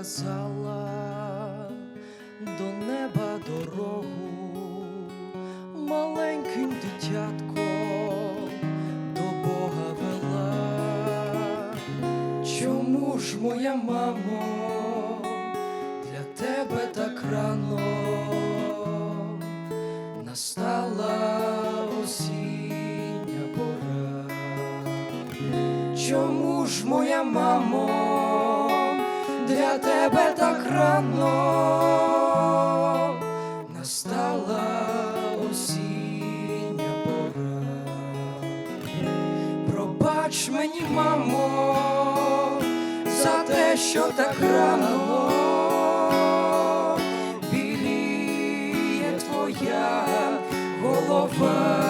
показала до неба дорогу, маленьким дитятком до Бога вела. Чому ж моя мамо, для тебе так рано настала осіння пора? Чому ж моя мамо, для тебе так рано настала осіння пора? Пробач мені, мамо, за те, що так рано біліє твоя голова,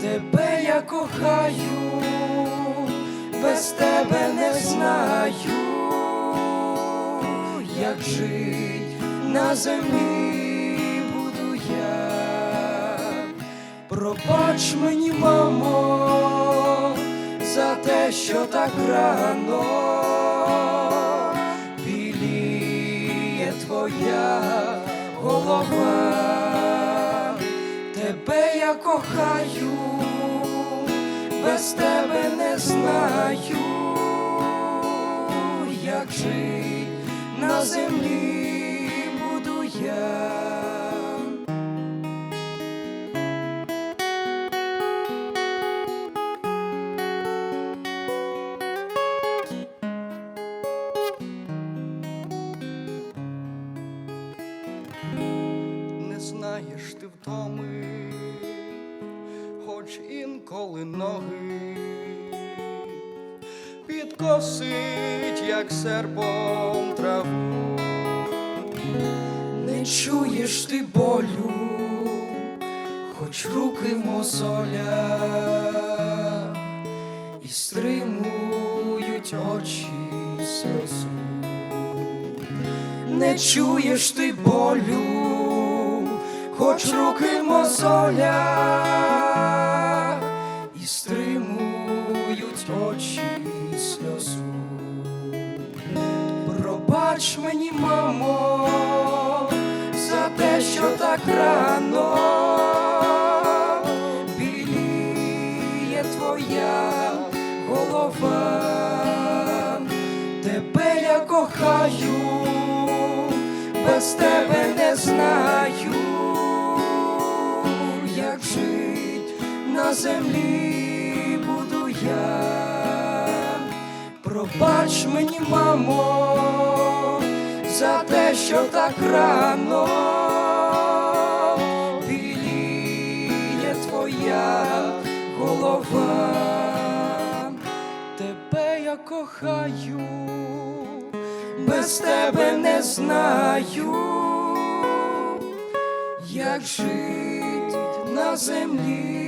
тебе я кохаю, без тебе не знаю, як жить на землі буду я. Пробач мені, мамо, за те, що так рано біліє твоя голова, тебе я кохаю, без тебе не знаю, як жить на землі буду я. не знаєш ти втоми, хоч інколи ноги підкосить, як серпом траву. Не чуєш ти болю, хоч руки мозоля і стримують очі сльозу. Не чуєш ти болю, хоч руки мозоля і стримують очі мені, за те, що так рано біліє твоя голова, тебе я кохаю, без тебе не знаю, як жить на землі буду я. Пробач мені, мамо, за те, що так рано. Біліє твоя голова, тебе я кохаю, без тебе не знаю, як жить на землі